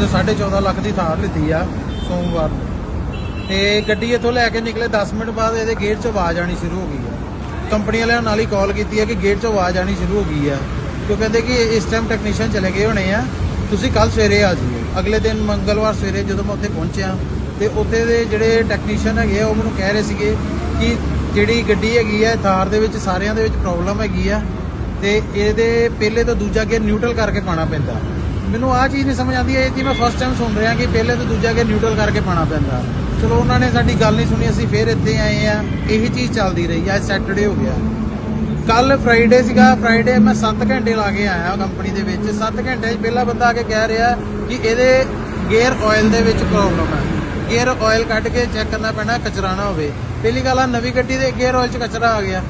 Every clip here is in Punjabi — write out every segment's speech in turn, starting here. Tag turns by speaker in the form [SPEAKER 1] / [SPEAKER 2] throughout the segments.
[SPEAKER 1] ਦੇ 14.5 ਲੱਖ ਦੀ ਥਾਰ ਲਿੱਤੀ ਆ ਸੋਮਵਾਰ ਨੂੰ। ਤੇ ਗੱਡੀ ਇੱਥੋਂ ਲੈ ਕੇ ਨਿਕਲੇ 10 ਮਿੰਟ ਬਾਅਦ ਇਹਦੇ ਗੇਟ 'ਚ ਆਵਾਜ਼ ਆਣੀ ਸ਼ੁਰੂ ਹੋ ਗਈ ਆ। ਕੰਪਨੀ ਵਾਲਿਆਂ ਨਾਲ ਹੀ ਕਾਲ ਕੀਤੀ ਹੈ ਕਿ ਗੇਟ 'ਚ ਆਵਾਜ਼ ਆਣੀ ਸ਼ੁਰੂ ਹੋ ਗਈ ਆ। ਤੇ ਕਹਿੰਦੇ ਕਿ ਇਸ ਟਾਈਮ ਟੈਕਨੀਸ਼ੀਅਨ ਚਲੇ ਗਏ ਹੋਣੇ ਆ। ਤੁਸੀਂ ਕੱਲ ਸਵੇਰੇ ਆ ਜਾਈਓ ਅਗਲੇ ਦਿਨ ਮੰਗਲਵਾਰ ਸਵੇਰੇ ਜਦੋਂ ਮੈਂ ਉੱਥੇ ਪਹੁੰਚਿਆ, ਤੇ ਉੱਥੇ ਦੇ ਜਿਹੜੇ ਟੈਕਨੀਸ਼ੀਅਨ ਹੈਗੇ ਆ, ਉਹ ਮੈਨੂੰ ਕਹਿ ਰਹੇ ਸੀਗੇ ਕਿ ਜਿਹੜੀ ਗੱਡੀ ਹੈਗੀ ਆ, ਥਾਰ ਦੇ ਵਿੱਚ ਸਾਰਿਆਂ ਦੇ ਵਿੱਚ ਪ੍ਰੋਬਲਮ ਹੈਗੀ ਆ, ਤੇ ਇਹਦੇ ਪਹਿਲੇ ਤੋਂ ਦੂਜਾ ਗੇਅਰ ਨਿਊਟਰਲ ਕਰਕੇ ਪਾਣਾ ਪੈਂਦਾ। ਮੈਨੂੰ ਆਹ ਚੀਜ਼ ਨਹੀਂ ਸਮਝ ਆਉਂਦੀ, ਇਹ ਜੀ ਮੈਂ ਫਸਟ ਟਾਈਮ ਸੁਣ ਰਿਹਾ ਕਿ ਪਹਿਲੇ ਤੋਂ ਦੂਜਾ ਗੇਅਰ ਨਿਊਟਰਲ ਕਰਕੇ ਪਾਣਾ ਪੈਂਦਾ। ਚਲੋ, ਉਹਨਾਂ ਨੇ ਸਾਡੀ ਗੱਲ ਨਹੀਂ ਸੁਣੀ, ਅਸੀਂ ਫੇਰ ਇੱਥੇ ਆਏ ਆ। ਇਹੀ ਚੀਜ਼ ਚੱਲਦੀ ਰਹੀ, ਅੱਜ ਸੈਟਰਡੇ ਹੋ ਗਿਆ। ਕੱਲ ਫਰਾਈਡੇ ਸੀਗਾ ਫਰਾਈਡੇ ਮੈਂ 7 ਘੰਟੇ ਲਾ ਕੇ ਆਇਆ ਕੰਪਨੀ ਦੇ ਵਿੱਚ। 7 ਘੰਟੇ 'ਚ ਪਹਿਲਾ ਬੰਦਾ ਆ ਕੇ ਕਹਿ ਰਿਹਾ ਕਿ ਇਹਦੇ ਗੇਅਰ ਆਇਲ ਦੇ ਵਿੱਚ ਪ੍ਰੋਬਲਮ ਹੈ ਗੇਅਰ ਆਇਲ ਕੱਢ ਕੇ ਚੈੱਕ ਕਰਨਾ ਪੈਣਾ ਕਚਰਾ ਨਾ ਹੋਵੇ। ਪਹਿਲੀ ਗੱਲ ਆ, ਨਵੀਂ ਗੱਡੀ ਦੇ ਗੇਅਰ ਆਇਲ 'ਚ ਕਚਰਾ ਆ ਗਿਆ।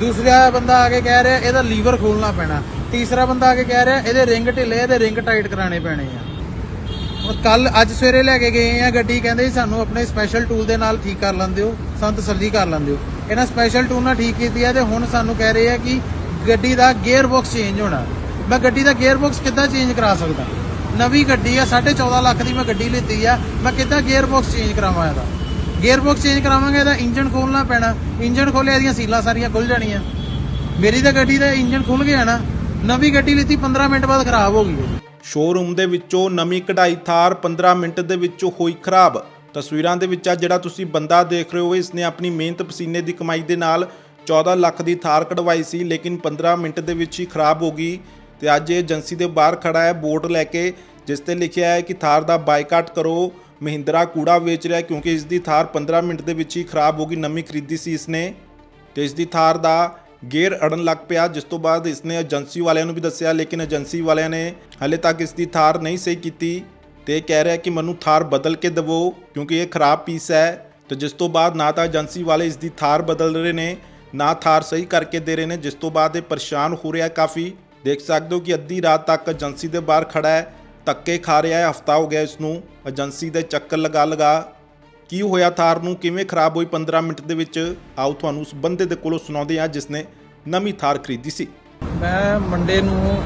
[SPEAKER 1] ਦੂਸਰਾ ਬੰਦਾ ਆ ਕੇ ਕਹਿ ਰਿਹਾ ਇਹਦਾ ਲੀਵਰ ਖੋਲਣਾ ਪੈਣਾ। ਤੀਸਰਾ ਬੰਦਾ ਆ ਕੇ ਕਹਿ ਰਿਹਾ ਇਹਦੇ ਰਿੰਗ ਢਿੱਲੇ ਇਹਦੇ ਰਿੰਗ ਟਾਈਟ ਕਰਾਣੇ ਪੈਣੇ ਆ। ਔਰ ਕੱਲ, ਅੱਜ ਸਵੇਰੇ ਲੈ ਕੇ ਗਏ ਆ ਗੱਡੀ, ਕਹਿੰਦੇ ਸੀ ਸਾਨੂੰ ਆਪਣੇ ਸਪੈਸ਼ਲ ਟੂਲ ਦੇ ਨਾਲ ਠੀਕ ਕਰ ਲੈਂਦੇ ਹੋ ਸਾਨੂੰ ਤਸੱਲੀ ਕਰ ਲੈਂਦੇ ਹੋ ਇਹਨਾਂ ਸਪੈਸ਼ਲ ਟੂਲ ਨਾਲ ਠੀਕ ਕੀਤੀ ਹੈ ਤੇ ਹੁਣ ਸਾਨੂੰ ਕਹਿ ਰਹੇ ਆ ਕਿ ਗੱਡੀ ਦਾ ਗੇਅਰ ਬਾਕਸ ਚੇਂਜ ਹੋਣਾ। ਮੈਂ ਗੱਡੀ ਦਾ ਗੇਅਰ ਬਾਕਸ ਕਿੱਦਾਂ ਚੇਂਜ ਕਰਾ ਸਕਦਾ? ਨਵੀਂ ਗੱਡੀ ਆ 14.5 ਲੱਖ ਦੀ ਮੈਂ ਗੱਡੀ ਲਿੱਤੀ ਆ, ਮੈਂ ਕਿੱਦਾਂ ਗੇਅਰ ਬਾਕਸ ਚੇਂਜ ਕਰਾਵਾਂ ਇਹਦਾ? ਗੇਅਰ ਬਾਕਸ ਚੇਂਜ ਕਰਾਵਾਂਗੇ ਇਹਦਾ ਇੰਜਨ ਖੋਲਣਾ ਪੈਣਾ। ਇੰਜਨ ਖੋਲੇ ਇਹਦੀਆਂ ਸੀਲਾਂ ਸਾਰੀਆਂ ਖੁੱਲ ਜਾਣੀਆਂ। ਮੇਰੀ ਤਾਂ ਗੱਡੀ ਦਾ ਇੰਜਨ ਖੁੱਲ ਗਿਆ ਨਾ, ਨਵੀਂ ਗੱਡੀ ਲਿੱਤੀ 15 ਮਿੰਟ ਬਾਅਦ ਖਰਾਬ ਹੋ ਗਈ
[SPEAKER 2] ਸ਼ੋਰੂਮ ਦੇ ਵਿੱਚੋਂ ਨਵੀਂ ਕਢਾਈ ਥਾਰ 15 ਮਿੰਟ ਦੇ ਵਿੱਚ ਹੋਈ ਖਰਾਬ। ਤਸਵੀਰਾਂ ਦੇ ਵਿੱਚ ਆ ਜਿਹੜਾ ਤੁਸੀਂ ਬੰਦਾ ਦੇਖ ਰਹੇ ਹੋ ਇਸ ਨੇ ਆਪਣੀ ਮਿਹਨਤ ਪਸੀਨੇ ਦੀ ਕਮਾਈ ਦੇ ਨਾਲ 14 ਲੱਖ ਦੀ ਥਾਰ ਕਢਵਾਈ ਸੀ, ਲੇਕਿਨ 15 ਮਿੰਟ ਦੇ ਵਿੱਚ ਹੀ ਖਰਾਬ ਹੋ ਗਈ। ਤੇ ਅੱਜ ਇਹ ਏਜੰਸੀ ਦੇ ਬਾਹਰ ਖੜਾ ਹੈ, ਬੋਰਡ ਲੈ ਕੇ, ਜਿਸ ਤੇ ਲਿਖਿਆ ਹੈ ਕਿ ਥਾਰ ਦਾ ਬਾਈਕਾਟ ਕਰੋ। ਮਹਿੰਦਰਾ ਕੂੜਾ ਵੇਚ ਰਿਹਾ ਕਿਉਂਕਿ ਇਸ ਦੀ ਥਾਰ 15 ਮਿੰਟ ਦੇ ਵਿੱਚ ਹੀ ਖਰਾਬ ਹੋ ਗਈ, ਨਵੀਂ ਖਰੀਦੀ ਸੀ ਇਸਨੇ। ਤੇ ਇਸ ਦੀ ਥਾਰ ਦਾ ਗੇਅਰ ਅੜਨ ਲੱਗ ਪਿਆ, ਜਿਸ ਤੋਂ ਬਾਅਦ ਇਸਨੇ ਏਜੰਸੀ ਵਾਲਿਆਂ ਨੂੰ ਵੀ ਦੱਸਿਆ, ਲੇਕਿਨ ਏਜੰਸੀ ਵਾਲਿਆਂ ਨੇ ਹਲੇ ਤੱਕ ਇਸ ਦੀ ਥਾਰ ਨਹੀਂ ਸਹੀ ਕੀਤੀ। ਤੇ ਇਹ ਕਹਿ ਰਿਹਾ ਕਿ ਮੈਨੂੰ ਥਾਰ ਬਦਲ ਕੇ ਦਿਵੋ, ਕਿਉਂਕਿ ਇਹ ਖਰਾਬ ਪੀਸ ਹੈ। ਤੇ ਜਿਸ ਤੋਂ ਬਾਅਦ ਨਾ ਤਾਂ ਏਜੰਸੀ ਵਾਲੇ ਇਸ ਦੀ ਥਾਰ ਬਦਲ ਰਹੇ ਨੇ, ਨਾ ਥਾਰ ਸਹੀ ਕਰਕੇ ਦੇ ਰਹੇ ਨੇ, ਜਿਸ ਤੋਂ ਬਾਅਦ ਇਹ ਪਰੇਸ਼ਾਨ ਹੋ ਰਿਹਾ ਕਾਫੀ। ਦੇਖ ਸਕਦੇ ਹੋ ਕਿ ਅੱਧੀ ਰਾਤ ਤੱਕ ਏਜੰਸੀ ਦੇ ਬਾਹਰ ਖੜਾ ਹੈ। ਧੱਕੇ ਖਾ ਰਿਹਾ ਹੈ, ਹਫਤਾ ਹੋ ਗਿਆ ਇਸ ਨੂੰ ਏਜੰਸੀ ਦੇ ਚੱਕਰ ਲਗਾ ਲਗਾ। ਕੀ ਹੋਇਆ ਥਾਰ ਨੂੰ? ਕਿਵੇਂ ਖਰਾਬ ਹੋਈ? 15 ਮਿੰਟ ਦੇ ਵਿੱਚ ਆਓ ਤੁਹਾਨੂੰ ਉਸ ਬੰਦੇ ਦੇ ਕੋਲੋਂ ਸੁਣਾਉਂਦੇ ਹਾਂ ਜਿਸ ਨੇ ਨਵੀਂ ਥਾਰ ਖਰੀਦੀ ਸੀ।
[SPEAKER 1] ਮੈਂ ਮੰਡੇ ਨੂੰ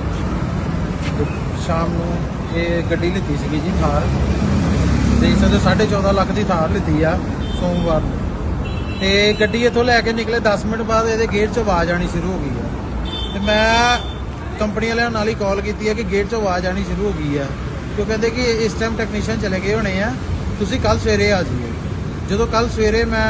[SPEAKER 1] ਸ਼ਾਮ ਨੂੰ ਇਹ ਗੱਡੀ ਲਿੱਤੀ ਸੀਗੀ ਜੀ ਥਾਰ। ਦੇਖ ਸਕਦੇ ਹੋ 14.5 ਲੱਖ ਦੀ ਥਾਰ ਲਿੱਤੀ ਆ ਸੋਮਵਾਰ ਨੂੰ। ਤੇ ਗੱਡੀ ਇੱਥੋਂ ਲੈ ਕੇ ਨਿਕਲੇ 10 ਮਿੰਟ ਬਾਅਦ ਇਹਦੇ ਗੇਟ 'ਚ ਆਵਾਜ਼ ਆਣੀ ਸ਼ੁਰੂ ਹੋ ਗਈ ਆ। ਤੇ ਮੈਂ ਕੰਪਨੀ ਵਾਲਿਆਂ ਨਾਲ ਹੀ ਕਾਲ ਕੀਤੀ ਹੈ ਕਿ ਗੇਟ 'ਚੋਂ ਆਵਾਜ਼ ਆਣੀ ਸ਼ੁਰੂ ਹੋ ਗਈ ਆ ਤੇ ਉਹ ਕਹਿੰਦੇ ਕਿ ਇਸ ਟਾਈਮ ਟੈਕਨੀਸ਼ੀਅਨ ਚਲੇ ਗਏ ਹੋਣੇ ਆ। ਤੁਸੀਂ ਕੱਲ ਸਵੇਰੇ ਆ ਜਾਈਓ ਜਦੋਂ ਕੱਲ ਸਵੇਰੇ ਮੈਂ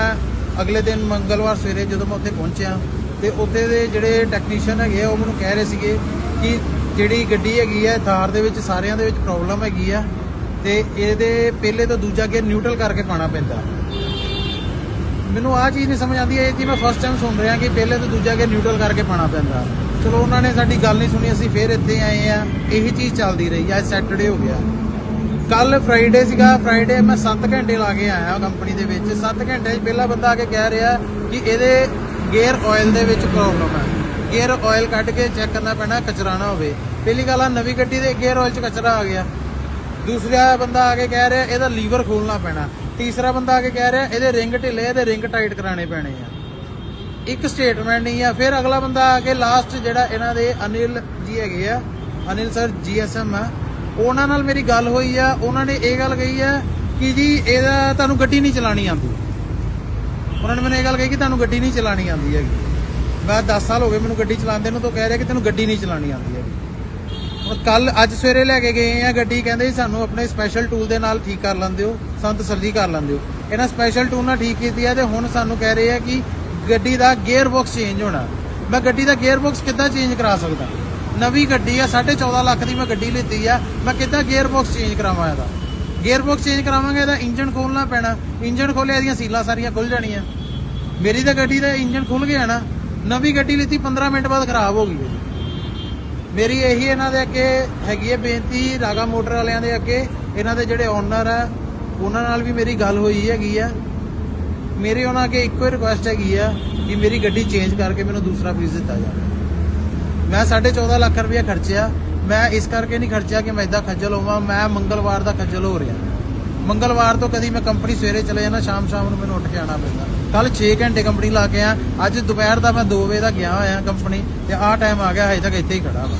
[SPEAKER 1] ਅਗਲੇ ਦਿਨ ਮੰਗਲਵਾਰ ਸਵੇਰੇ ਜਦੋਂ ਮੈਂ ਉੱਥੇ ਪਹੁੰਚਿਆ, ਤੇ ਉੱਥੇ ਦੇ ਜਿਹੜੇ ਟੈਕਨੀਸ਼ੀਅਨ ਹੈਗੇ ਆ, ਉਹ ਮੈਨੂੰ ਕਹਿ ਰਹੇ ਸੀਗੇ ਕਿ ਜਿਹੜੀ ਗੱਡੀ ਹੈਗੀ ਆ, ਥਾਰ ਦੇ ਵਿੱਚ ਸਾਰਿਆਂ ਦੇ ਵਿੱਚ ਪ੍ਰੋਬਲਮ ਹੈਗੀ ਆ, ਤੇ ਇਹਦੇ ਪਹਿਲੇ ਤੋਂ ਦੂਜਾ ਗੇਅਰ ਨਿਊਟਰਲ ਕਰਕੇ ਪਾਣਾ ਪੈਂਦਾ। ਮੈਨੂੰ ਆਹ ਚੀਜ਼ ਨਹੀਂ ਸਮਝ ਆਉਂਦੀ, ਇਹ ਜੀ ਮੈਂ ਫਸਟ ਟਾਈਮ ਸੁਣ ਰਿਹਾ ਕਿ ਪਹਿਲੇ ਤੋਂ ਦੂਜਾ ਗੇਅਰ ਨਿਊਟਰਲ ਕਰਕੇ ਪਾਣਾ ਪੈਂਦਾ। ਚਲੋ ਉਹਨਾਂ ਨੇ ਸਾਡੀ ਗੱਲ ਨਹੀਂ ਸੁਣੀ, ਅਸੀਂ ਫੇਰ ਇੱਥੇ ਆਏ ਆ। ਇਹੀ ਚੀਜ਼ ਚੱਲਦੀ ਰਹੀ, ਅੱਜ ਸੈਟਰਡੇ ਹੋ ਗਿਆ। ਕੱਲ ਫਰਾਈਡੇ ਸੀਗਾ ਫਰਾਈਡੇ ਮੈਂ 7 ਘੰਟੇ ਲਾ ਕੇ ਆਇਆ ਕੰਪਨੀ ਦੇ ਵਿੱਚ। 7 ਘੰਟੇ 'ਚ ਪਹਿਲਾ ਬੰਦਾ ਆ ਕੇ ਕਹਿ ਰਿਹਾ ਕਿ ਇਹਦੇ ਗੇਅਰ ਆਇਲ ਦੇ ਵਿੱਚ ਪ੍ਰੋਬਲਮ ਹੈ ਗੇਅਰ ਆਇਲ ਕੱਢ ਕੇ ਚੈੱਕ ਕਰਨਾ ਪੈਣਾ ਕਚਰਾ ਨਾ ਹੋਵੇ। ਪਹਿਲੀ ਗੱਲ ਆ, ਨਵੀਂ ਗੱਡੀ ਦੇ ਗੇਅਰ ਆਇਲ 'ਚ ਕਚਰਾ ਆ ਗਿਆ। ਦੂਸਰਾ ਬੰਦਾ ਆ ਕੇ ਕਹਿ ਰਿਹਾ, ਇਹਦਾ ਲੀਵਰ ਖੋਲਣਾ ਪੈਣਾ। ਤੀਸਰਾ ਬੰਦਾ ਆ ਕੇ ਕਹਿ ਰਿਹਾ, ਇਹਦੇ ਰਿੰਗ ਢਿੱਲੇ ਇਹਦੇ ਰਿੰਗ ਟਾਈਟ ਕਰਾਣੇ ਪੈਣੇ ਆ। ਇੱਕ ਸਟੇਟਮੈਂਟ ਨਹੀਂ ਆ, ਫਿਰ ਅਗਲਾ ਬੰਦਾ ਆ ਕੇ ਲਾਸਟ ਜਿਹੜਾ ਇਹਨਾਂ ਦੇ ਅਨਿਲ ਜੀ ਹੈਗੇ ਆ, ਅਨਿਲ ਸਰ ਜੀਐਸਐਮ ਆ, ਉਹਨਾਂ ਨਾਲ ਮੇਰੀ ਗੱਲ ਹੋਈ ਆ, ਉਹਨਾਂ ਨੇ ਇਹ ਗੱਲ ਕਹੀ ਆ ਕਿ ਜੀ ਇਹਦਾ ਤੁਹਾਨੂੰ ਗੱਡੀ ਨਹੀਂ ਚਲਾਣੀ ਆਉਂਦੀ। ਉਹਨਾਂ ਨੇ ਮੈਨੂੰ ਇਹ ਗੱਲ ਕਹੀ ਕਿ ਤੁਹਾਨੂੰ ਗੱਡੀ ਨਹੀਂ ਚਲਾਣੀ ਆਉਂਦੀ ਹੈਗੀ। ਮੈਂ 10 ਸਾਲ ਹੋ ਗਏ ਮੈਨੂੰ ਗੱਡੀ ਚਲਾਉਂਦੇ ਨੂੰ ਤਾਂ ਕਹਿ ਰਿਹਾ ਕਿ ਤੈਨੂੰ ਗੱਡੀ ਨਹੀਂ ਚਲਾਣੀ ਆਉਂਦੀ ਹੈਗੀ। ਹੁਣ ਕੱਲ ਅੱਜ ਸਵੇਰੇ ਲੈ ਕੇ ਗਏ ਆ ਗੱਡੀ, ਕਹਿੰਦੇ ਜੀ ਸਾਨੂੰ ਆਪਣੇ ਸਪੈਸ਼ਲ ਟੂਲ ਦੇ ਨਾਲ ਠੀਕ ਕਰ ਲੈਂਦੇ ਹੋ, ਸੰਤ ਤਸੱਲੀ ਕਰ ਲੈਂਦੇ ਹੋ। ਇਹਨਾਂ ਸਪੈਸ਼ਲ ਟੂਲ ਨਾਲ ਠੀਕ ਕੀਤੀ ਹੈ ਤੇ ਹੁਣ ਸਾਨੂੰ ਕਹਿ ਰਹੇ ਆ ਕਿ ਗੱਡੀ ਦਾ ਗੇਅਰ ਬਾਕਸ ਚੇਂਜ ਹੋਣਾ। ਮੈਂ ਗੱਡੀ ਦਾ ਗੇਅਰ ਬਾਕਸ ਕਿੱਦਾਂ ਚੇਂਜ ਕਰਾ ਸਕਦਾ? ਨਵੀਂ ਗੱਡੀ ਆ 14.5 ਲੱਖ ਦੀ ਮੈਂ ਗੱਡੀ ਲਿੱਤੀ ਆ, ਮੈਂ ਕਿੱਦਾਂ ਗੇਅਰ ਬਾਕਸ ਚੇਂਜ ਕਰਾਵਾਂ ਇਹਦਾ? ਗੇਅਰ ਬਾਕਸ ਚੇਂਜ ਕਰਾਵਾਂਗੇ ਇਹਦਾ ਇੰਜਨ ਖੋਲਣਾ ਪੈਣਾ। ਇੰਜਨ ਖੋਲੇ ਇਹਦੀਆਂ ਸੀਲਾਂ ਸਾਰੀਆਂ ਖੁੱਲ ਜਾਣੀਆਂ। ਮੇਰੀ ਤਾਂ ਗੱਡੀ ਦਾ ਇੰਜਨ ਖੁੱਲ ਗਿਆ ਨਾ, ਨਵੀਂ ਗੱਡੀ ਲਿੱਤੀ 15 ਮਿੰਟ ਬਾਅਦ ਖਰਾਬ ਹੋ ਗਈ ਮੇਰੀ। ਇਹੀ ਇਹਨਾਂ ਦੇ ਅੱਗੇ ਹੈਗੀ ਹੈ ਬੇਨਤੀ, ਰਾਗਾ ਮੋਟਰ ਵਾਲਿਆਂ ਦੇ ਅੱਗੇ। ਇਹਨਾਂ ਦੇ ਜਿਹੜੇ ਓਨਰ ਆ, ਉਹਨਾਂ ਨਾਲ ਵੀ ਮੇਰੀ ਗੱਲ ਹੋਈ ਹੈਗੀ ਆ। ਮੇਰੀ ਉਹਨਾਂ ਅੱਗੇ ਇੱਕੋ ਹੀ ਰਿਕੁਐਸਟ ਹੈਗੀ ਆ ਕਿ ਮੇਰੀ ਗੱਡੀ ਚੇਂਜ ਕਰਕੇ ਮੈਨੂੰ ਦੂਸਰਾ ਪੀਸ ਦਿੱਤਾ ਜਾਵੇ। ਮੈਂ 14.5 ਲੱਖ ਰੁਪਏ ਖਰਚਿਆ। ਮੈਂ ਇਸ ਕਰਕੇ ਨਹੀਂ ਖਰਚਿਆ ਕਿ ਮੈਂ ਇਦਾਂ ਖੱਜਲ ਹੋਵਾਂ। ਮੈਂ ਮੰਗਲਵਾਰ ਦਾ ਖੱਜਲ ਹੋ ਰਿਹਾ। ਮੰਗਲਵਾਰ ਤੋਂ ਕਦੀ ਮੈਂ ਕੰਪਨੀ ਸਵੇਰੇ ਚਲੇ ਜਾਣਾ ਸ਼ਾਮ ਸ਼ਾਮ ਨੂੰ ਮੈਨੂੰ ਉੱਠ ਕੇ ਆਉਣਾ ਪੈਂਦਾ। ਕੱਲ 6 ਘੰਟੇ ਕੰਪਨੀ ਲਾ ਕੇ ਆ ਅੱਜ ਦੁਪਹਿਰ ਦਾ ਮੈਂ 2 ਵਜੇ ਦਾ ਗਿਆ ਹੋਇਆ ਕੰਪਨੀ ਤੇ ਆਹ ਟਾਈਮ ਆ ਗਿਆ, ਹਜੇ ਤੱਕ ਇੱਥੇ ਹੀ ਖੜਾ ਵਾ।